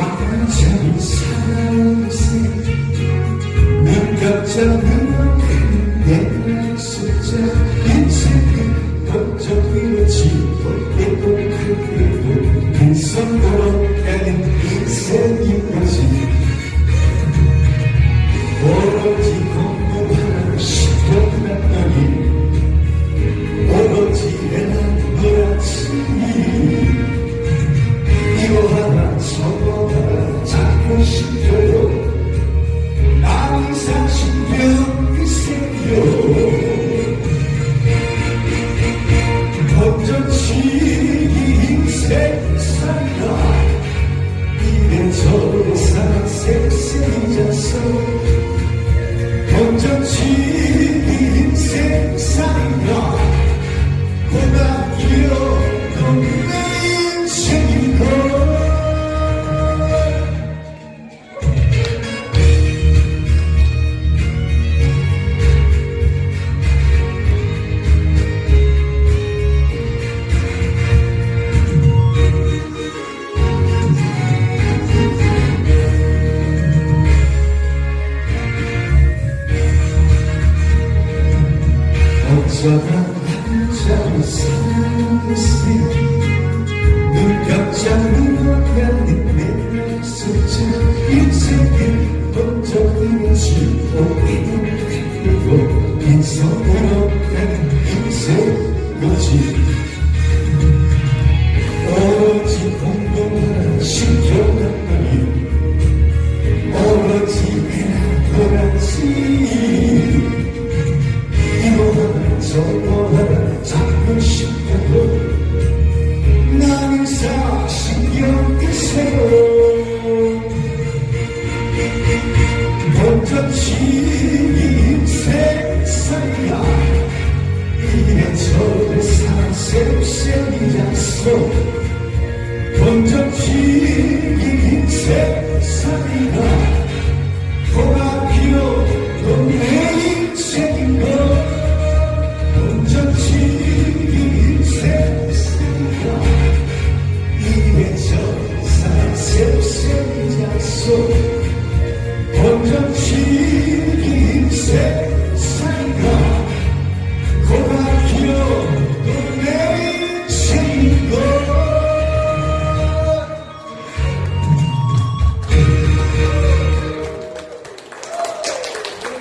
어쩌다 완전히 살아있어 눈 감자 눈은 내 숫자. 인생은 번쩍 이루지 볼때도 그때도 빈손 걸어가는 인생인 거지 자꾸 시켜요 남 사십년이 생겨 어쩌다 한자리 살아있어 눈 감자 눈어가는 내 숫자 인생은 번쩍이지 오기도 그리고 빈손으로 가는 인생 거지 하나 저거 하나 자꾸 시켜도 나는 사신경 끄세요 번쩍치기 세상이야 이래 저래 사는 셈셈이라서 번쩍치기 세상이야